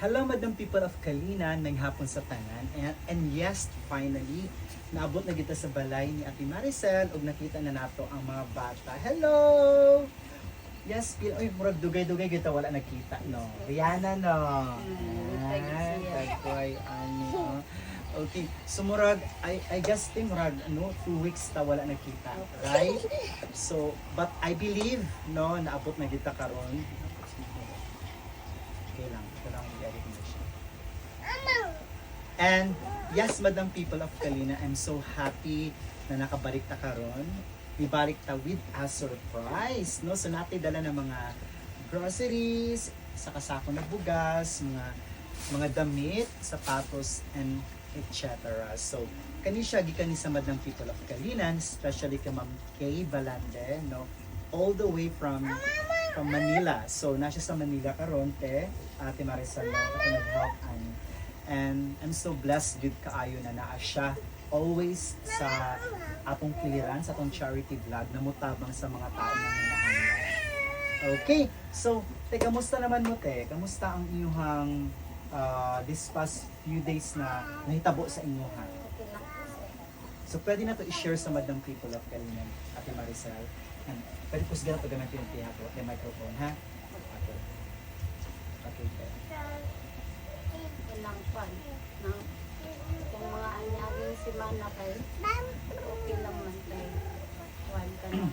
Hello, Madam People of Kalinan, ng hapon sa tanan. And, and yes, finally, naabot na kita sa balay ni Ate Maricel ug nakita na nato ang mga bata. Hello! Yes, pil oy murag dugay-dugay kita wala nakita no. Rihanna no. Mm, thank you, siya. Tagway ani. Okay, so murag I I guess ti murag ano two weeks ta wala nakita, right? So, but I believe no naabot na kita karon. Okay lang, siya. And yes, Madam People of Kalina, I'm so happy na nakabalik ta karon. Ibalik ta with a surprise, no? So natin dala ng mga groceries, sa kasako na bugas, mga mga damit, sapatos, and etc. So, kani siya gikan ni sa Madam People of Kalinan, especially kay Ma'am Kay Balande, no? All the way from from Manila. So, na siya sa Manila karon te, Ate Marisol ako nag-help. And I'm so blessed jud kaayo na naa siya always sa atong kiliran, sa atong charity vlog na mutabang sa mga tao na hinahanglan. Okay, so, te, kamusta naman mo, te? Kamusta ang inyong this past few days na nahitabo sa sir. So, pwede na to i-share sa Madam People of Kalinan, Ate Maricel. Pwede po siguro gamitin yung tiyak ko, yung microphone, ha? Okay. Okay, te. Okay lang pa. Na, kung mga anyaging si Mana kay, okay lang man kay. Kuhan ka na.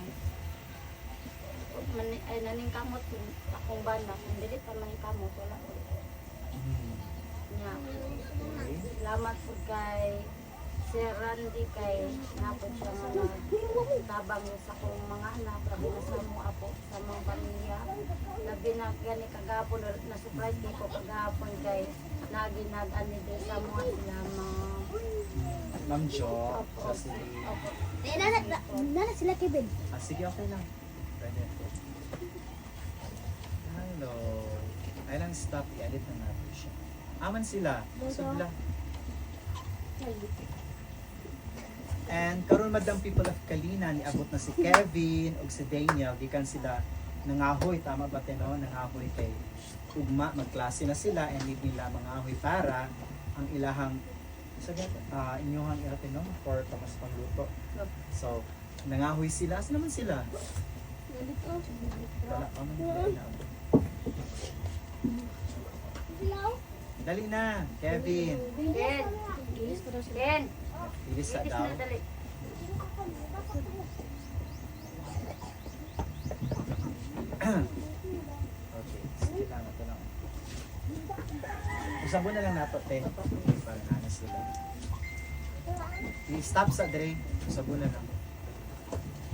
Kung mani- Ay, naning kamot akong bana. Kung dili pa man kamot, wala ko. Hmm. Nya, salamat po kay Sir Randy kay napod siya tabang sa kong mga anak, labi na sa mga apo, sa mga pamilya. Labi na gani kagapon, na surprise ko kagapon kay naginag-ani din sa mga sila mga Ma'am Jo, so si... Eh, nana, na, nana sila Kevin. Ah, sige, okay lang. Pwede. Hello. Ay lang, stop. I-edit na natin siya. Aman sila. Sudla. And karon madam people of Kalina niabot na si Kevin ug si Daniel gikan sila nangahoy tama ba tino nangahoy kay ugma magklase na sila and need nila mangahoy para ang ilahang sa uh, inyohang iratino for tamas pangluto. So nangahoy sila. Saan naman sila? Wala pa. Dali na, Kevin. Ken! Ken! Bilis sa Itis daw. na. Okay, sige lang, ito lang. Usabo na lang nato, te. Para na sila. I-stop sa Dre. Usabo na lang.